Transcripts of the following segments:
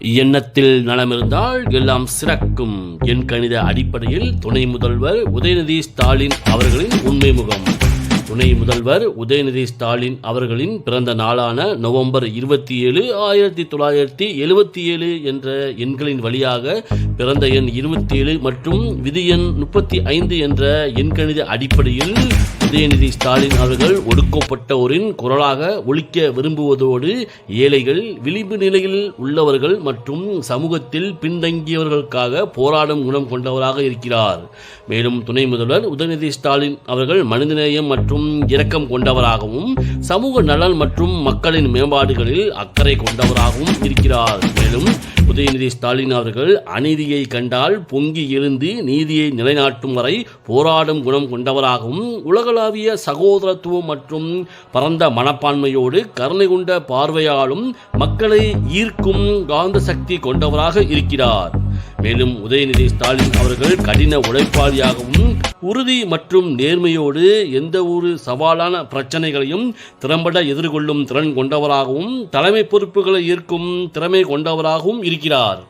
எண்ணத்தில் நலமிருந்தால் எல்லாம் சிறக்கும். என் கணித அடிப்படையில் துணை முதல்வர் உதயநிதி ஸ்டாலின் அவர்களின் உண்மை முகம் துணை முதல்வர் உதயநிதி ஸ்டாலின் அவர்களின் பிறந்த நாளான நவம்பர் இருபத்தி ஏழு ஆயிரத்தி தொள்ளாயிரத்தி எழுபத்தி ஏழு என்ற எண்களின் வழியாக பிறந்த எண் இருபத்தி ஏழு மற்றும் விதி எண் முப்பத்தி ஐந்து என்ற எண்கணித அடிப்படையில் உதயநிதி ஸ்டாலின் அவர்கள் ஒடுக்கப்பட்டோரின் குரலாக ஒழிக்க விரும்புவதோடு ஏழைகள் விளிம்பு நிலையில் உள்ளவர்கள் மற்றும் சமூகத்தில் பின்தங்கியவர்களுக்காக போராடும் குணம் கொண்டவராக இருக்கிறார். மேலும் துணை முதல்வர் உதயநிதி ஸ்டாலின் அவர்கள் மனிதநேயம் மற்றும் இரக்கம் கொண்டவராகவும் சமூக நலன் மற்றும் மக்களின் மேம்பாடுகளில் அக்கறை கொண்டவராகவும் இருக்கிறார். மேலும் உதயநிதி ஸ்டாலின் அவர்கள் அநீதியை கண்டால் பொங்கி எழுந்து நீதியை நிலைநாட்டும் வரை போராடும் குணம் கொண்டவராகவும் உலகளாவிய சகோதரத்துவம் மற்றும் பரந்த மனப்பான்மையோடு கருணை கொண்ட பார்வையாலும் மக்களை ஈர்க்கும் காந்த சக்தி கொண்டவராக இருக்கிறார். மேலும் உதயநிதி ஸ்டாலின் அவர்கள் கடின உழைப்பாளியாகவும் உறுதி மற்றும் நேர்மையோடு எந்த ஒரு சவாலான பிரச்சனைகளையும் திறம்பட எதிர்கொள்ளும் திறன் கொண்டவராகவும் தலைமை பொறுப்புகளை ஏற்கும் திறமை கொண்டவராகவும் இருக்கிறார்.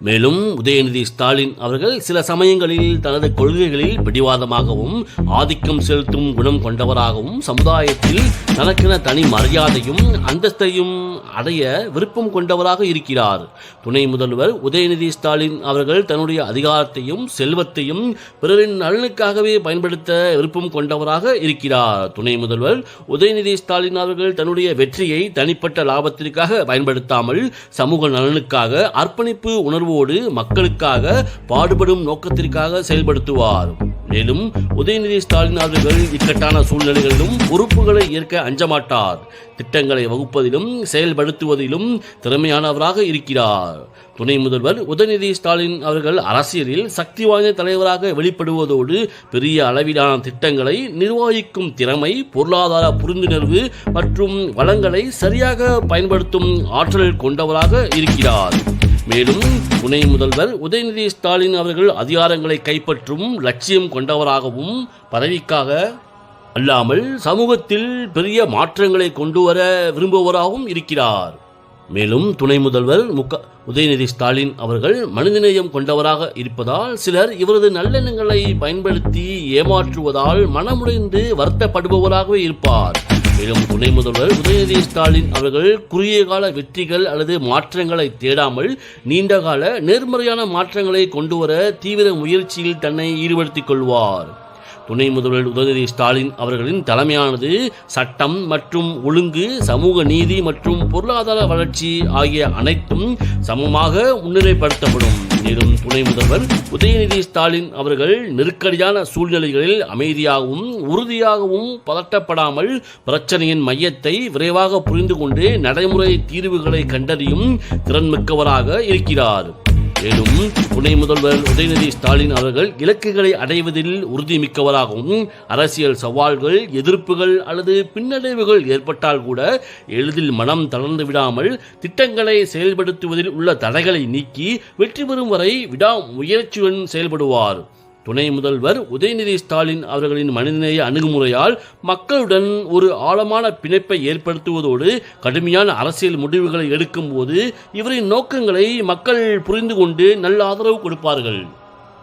மேலும் உதயநிதி ஸ்டாலின் அவர்கள் சில சமயங்களில் தனது கொள்கைகளில் பிடிவாதமாகவும் ஆதிக்கம் செலுத்தும் குணம் கொண்டவராகவும் சமுதாயத்தில் தனக்கென தனி மரியாதையும் அந்தஸ்தையும் அடைய விருப்பம் கொண்டவராக இருக்கிறார். துணை முதல்வர் உதயநிதி ஸ்டாலின் அவர்கள் தன்னுடைய அதிகாரத்தையும் செல்வத்தையும் பிறரின் நலனுக்காகவே பயன்படுத்த விருப்பம் கொண்டவராக இருக்கிறார். துணை முதல்வர் உதயநிதி ஸ்டாலின் அவர்கள் தன்னுடைய வெற்றியை தனிப்பட்ட லாபத்திற்காக பயன்படுத்தாமல் சமூக நலனுக்காக அர்ப்பணிப்பு உணர்வு உணர்வோடு மக்களுக்காக பாடுபடும் நோக்கத்திற்காக செயல்படுத்துவார். மேலும் உதயநிதி ஸ்டாலின் அவர்கள் இக்கட்டான சூழ்நிலைகளிலும் பொறுப்புகளை ஏற்க அஞ்சமாட்டார். திட்டங்களை வகுப்பதிலும் செயல்படுத்துவதிலும் திறமையானவராக இருக்கிறார். துணை முதல்வர் உதயநிதி ஸ்டாலின் அவர்கள் அரசியலில் சக்தி வாய்ந்த தலைவராக வெளிப்படுவதோடு பெரிய அளவிலான திட்டங்களை நிர்வகிக்கும் திறமை பொருளாதார புரிந்துணர்வு மற்றும் வளங்களை சரியாக பயன்படுத்தும் ஆற்றல் கொண்டவராக இருக்கிறார். மேலும் துணை முதல்வர் உதயநிதி ஸ்டாலின் அவர்கள் அதிகாரங்களை கைப்பற்றும் லட்சியம் கொண்டவராகவும் பதவிக்காக அல்லாமல் சமூகத்தில் பெரிய மாற்றங்களை கொண்டு வர விரும்புவராகவும் இருக்கிறார். மேலும் துணை முதல்வர் முக உதயநிதி ஸ்டாலின் அவர்கள் மனிதநேயம் கொண்டவராக இருப்பதால் சிலர் இவரது நல்லெண்ணங்களை பயன்படுத்தி ஏமாற்றுவதால் மனமுடைந்து வருத்தப்படுபவராகவே இருப்பார். மேலும் துணை முதல்வர் உதயநிதி ஸ்டாலின் அவர்கள் குறுகிய கால வெற்றிகள் அல்லது மாற்றங்களை தேடாமல் நீண்டகால நேர்மறையான மாற்றங்களை கொண்டு வர தீவிர முயற்சியில் தன்னை ஈடுபடுத்திக் கொள்வார். துணை முதல்வர் உதயநிதி ஸ்டாலின் அவர்களின் தலைமையானது சட்டம் மற்றும் ஒழுங்கு சமூக நீதி மற்றும் பொருளாதார வளர்ச்சி ஆகிய அனைத்தும் சமமாக முன்னிலைப்படுத்தப்படும். மேலும் துணை முதல்வர் உதயநிதி ஸ்டாலின் அவர்கள் நெருக்கடியான சூழ்நிலைகளில் அமைதியாகவும் உறுதியாகவும் பதட்டப்படாமல் பிரச்சனையின் மையத்தை விரைவாக புரிந்து கொண்டு நடைமுறை தீர்வுகளை கண்டறியும் திறன்மிக்கவராக இருக்கிறார். மேலும் துணை முதல்வர் உதயநிதி ஸ்டாலின் அவர்கள் இலக்குகளை அடைவதில் உறுதிமிக்கவராகவும் அரசியல் சவால்கள் எதிர்ப்புகள் அல்லது பின்னடைவுகள் ஏற்பட்டால் கூட எளிதில் மனம் தளர்ந்து விடாமல் திட்டங்களை செயல்படுத்துவதில் உள்ள தடைகளை நீக்கி வெற்றி பெறும் வரை விடா முயற்சியுடன் செயல்படுவார். துணை முதல்வர் உதயநிதி ஸ்டாலின் அவர்களின் மனிதநேய அணுகுமுறையால் மக்களுடன் ஒரு ஆழமான பிணைப்பை ஏற்படுத்துவதோடு கடுமையான அரசியல் முடிவுகளை எடுக்கும்போது இவரின் நோக்கங்களை மக்கள் புரிந்து கொண்டு நல்ல ஆதரவு கொடுப்பார்கள்.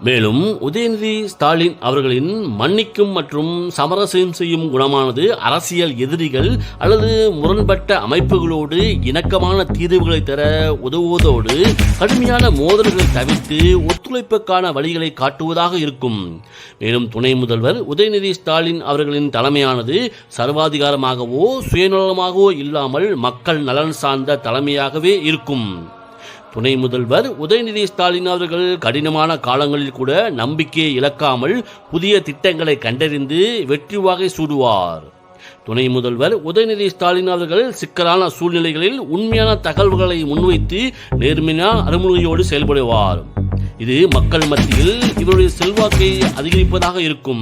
மேலும் உதயநிதி ஸ்டாலின் அவர்களின் மன்னிக்கும் மற்றும் சமரசம் செய்யும் குணமானது அரசியல் எதிரிகள் அல்லது முரண்பட்ட அமைப்புகளோடு இணக்கமான தீர்வுகளை தர உதவுவதோடு கடுமையான மோதல்களை தவிர்த்து ஒத்துழைப்புக்கான வழிகளை காட்டுவதாக இருக்கும். மேலும் துணை முதல்வர் உதயநிதி ஸ்டாலின் அவர்களின் தலைமையானது சர்வாதிகாரமாகவோ சுயநலமாகவோ இல்லாமல் மக்கள் நலன் சார்ந்த தலைமையாகவே இருக்கும். துணை முதல்வர் உதயநிதி ஸ்டாலின் அவர்கள் கடினமான காலங்களில் கூட நம்பிக்கையை இழக்காமல் புதிய திட்டங்களை கண்டறிந்து வெற்றி வாகை சூடுவார். துணை முதல்வர் உதயநிதி ஸ்டாலின் அவர்கள் சிக்கலான சூழ்நிலைகளில் உண்மையான தகவல்களை முன்வைத்து நேர்மையான அருமுறையோடு செயல்படுவார். இது மக்கள் மத்தியில் இவருடைய செல்வாக்கை அதிகரிப்பதாக இருக்கும்.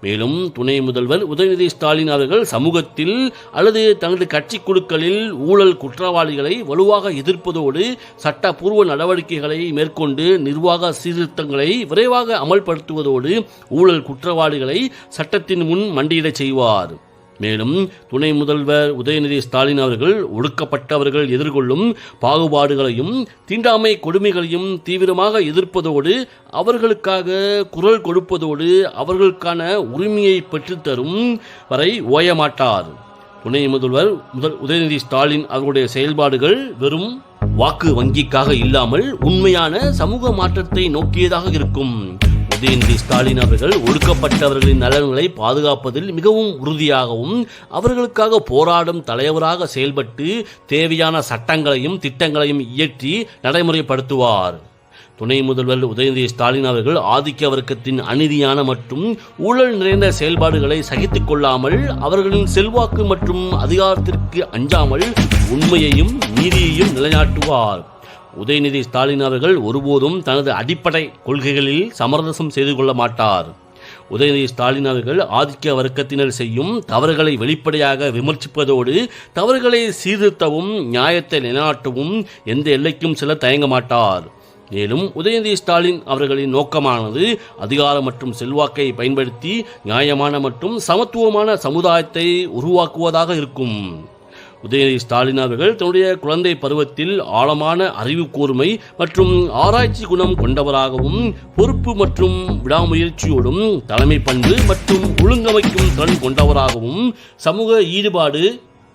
மேலும் துணை முதல்வர் உதயநிதி ஸ்டாலின் அவர்கள் சமூகத்தில் அல்லது தனது கட்சி குழுக்களில் ஊழல் குற்றவாளிகளை வலுவாக எதிர்ப்பதோடு சட்டப்பூர்வ நடவடிக்கைகளை மேற்கொண்டு நிர்வாக சீர்திருத்தங்களை விரைவாக அமல்படுத்துவதோடு ஊழல் குற்றவாளிகளை சட்டத்தின் முன் மண்டியிடச் செய்வார். மேலும் துணை முதல்வர் உதயநிதி ஸ்டாலின் அவர்கள் ஒடுக்கப்பட்டவர்கள் எதிர்கொள்ளும் பாகுபாடுகளையும் தீண்டாமை கொடுமைகளையும் தீவிரமாக எதிர்ப்பதோடு அவர்களுக்காக குரல் கொடுப்பதோடு அவர்களுக்கான உரிமையை பெற்றுத்தரும் வரை ஓயமாட்டார். துணை முதல்வர் முதல் உதயநிதி ஸ்டாலின் அவர்களுடைய செயல்பாடுகள் வெறும் வாக்கு வங்கிக்காக இல்லாமல் உண்மையான சமூக மாற்றத்தை நோக்கியதாக இருக்கும். உதயநிதி ஸ்டாலின் அவர்கள் ஒடுக்கப்பட்டவர்களின் நலன்களை பாதுகாப்பதில் மிகவும் உறுதியாகவும் அவர்களுக்காக போராடும் தலைவராக செயல்பட்டு தேவையான சட்டங்களையும் திட்டங்களையும் இயற்றி நடைமுறைப்படுத்துவார். துணை முதல்வர் உதயநிதி ஸ்டாலின் அவர்கள் ஆதிக்க வர்க்கத்தின் அநீதியான மற்றும் ஊழல் நிறைந்த செயல்பாடுகளை சகித்துக் கொள்ளாமல் அவர்களின் செல்வாக்கு மற்றும் அதிகாரத்திற்கு அஞ்சாமல் உண்மையையும் நீதியையும் நிலைநாட்டுவார். உதயநிதி ஸ்டாலின் அவர்கள் ஒருபோதும் தனது அடிப்படை கொள்கைகளில் சமரசம் செய்து கொள்ள மாட்டார். உதயநிதி ஸ்டாலின் அவர்கள் ஆதிக்க வர்க்கத்தினர் செய்யும் தவறுகளை வெளிப்படையாக விமர்சிப்பதோடு தவறுகளை சீர்திருத்தவும் நியாயத்தை நிலைநாட்டவும் எந்த எல்லைக்கும் செல்ல தயங்க மாட்டார். மேலும் உதயநிதி ஸ்டாலின் அவர்களின் நோக்கமானது அதிகாரம் மற்றும் செல்வாக்கை பயன்படுத்தி நியாயமான மற்றும் சமத்துவமான சமுதாயத்தை உருவாக்குவதாக இருக்கும். உதயநிதி ஸ்டாலின் அவர்கள் தன்னுடைய குழந்தை பருவத்தில் ஆழமான அறிவு கூர்மை மற்றும் ஆராய்ச்சி குணம் கொண்டவராகவும் பொறுப்பு மற்றும் விடாமுயற்சியோடும் தலைமை பண்பு மற்றும் ஒழுங்கமைக்கும் திறன் கொண்டவராகவும் சமூக ஈடுபாடு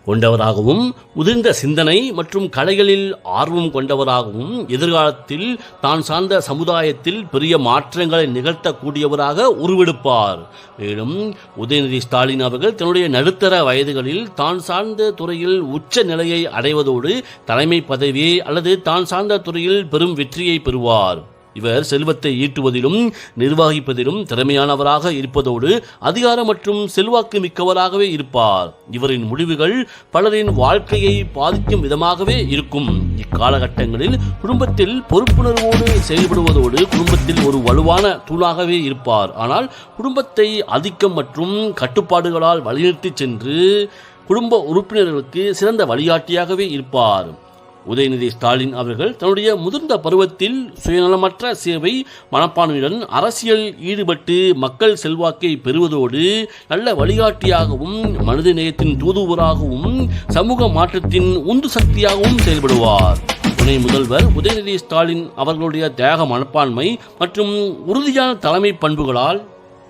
கொண்டவராகவும் முதிர்ந்த சிந்தனை மற்றும் கலைகளில் ஆர்வம் கொண்டவராகவும் எதிர்காலத்தில் தான் சார்ந்த சமுதாயத்தில் பெரிய மாற்றங்களை நிகழ்த்தக்கூடியவராக உருவெடுப்பார். மேலும் உதயநிதி ஸ்டாலின் அவர்கள் தன்னுடைய நடுத்தர வயதுகளில் தான் சார்ந்த துறையில் உச்ச நிலையை அடைவதோடு தலைமை பதவியை அல்லது தான் சார்ந்த துறையில் பெரும் வெற்றியை பெறுவார். இவர் செல்வத்தை ஈட்டுவதிலும் நிர்வகிப்பதிலும் திறமையானவராக இருப்பதோடு அதிகாரம் மற்றும் செல்வாக்கு மிக்கவராகவே இருப்பார். இவரின் முடிவுகள் பலரின் வாழ்க்கையை பாதிக்கும் விதமாகவே இருக்கும். இக்காலகட்டங்களில் குடும்பத்தில் பொறுப்புணர்வோடு செயல்படுவதோடு குடும்பத்தில் ஒரு வலுவான தூணாகவே இருப்பார். ஆனால் குடும்பத்தை ஆதிக்கம் மற்றும் கட்டுப்பாடுகளால் வலியுறுத்தி சென்று குடும்ப உறுப்பினர்களுக்கு சிறந்த வழிகாட்டியாகவே இருப்பார். உதயநிதி ஸ்டாலின் அவர்கள் தன்னுடைய முதிர்ந்த பருவத்தில் சுயநலமற்ற சேவை மனப்பான்மையுடன் அரசியல் ஈடுபட்டு மக்கள் செல்வாக்கை பெறுவதோடு நல்ல வழிகாட்டியாகவும் மனித நேயத்தின் தூதுவராகவும் சமூக மாற்றத்தின் உந்து சக்தியாகவும் செயல்படுவார். துணை முதல்வர் உதயநிதி ஸ்டாலின் அவர்களுடைய தியாக மனப்பான்மை மற்றும் உறுதியான தலைமை பண்புகளால்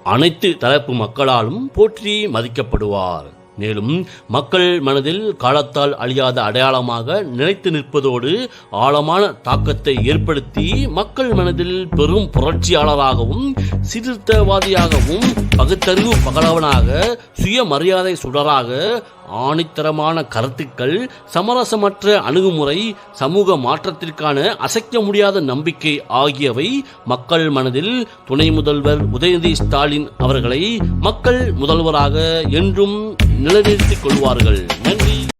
அனைத்து தரப்பு மக்களாலும் போற்றி மதிக்கப்படுவார். மேலும் மக்கள் மனதில் காலத்தால் அழியாத அடையாளமாக நிலைத்து நிற்பதோடு ஆழமான தாக்கத்தை ஏற்படுத்தி மக்கள் மனதில் பெரும் புரட்சியாளராகவும் சீர்திருத்தவாதியாகவும் பகுத்தறிவு பகலவனாக சுயமரியாதை சுடராக ஆணித்தரமான கருத்துக்கள் சமரசமற்ற அணுகுமுறை சமூக மாற்றத்திற்கான அசைக்க முடியாத நம்பிக்கை ஆகியவை மக்கள் மனதில் துணை முதல்வர் உதயநிதி ஸ்டாலின் அவர்களை மக்கள் முதல்வராக என்றும் நிலைநிறுத்திக் கொள்வார்கள். நன்றி.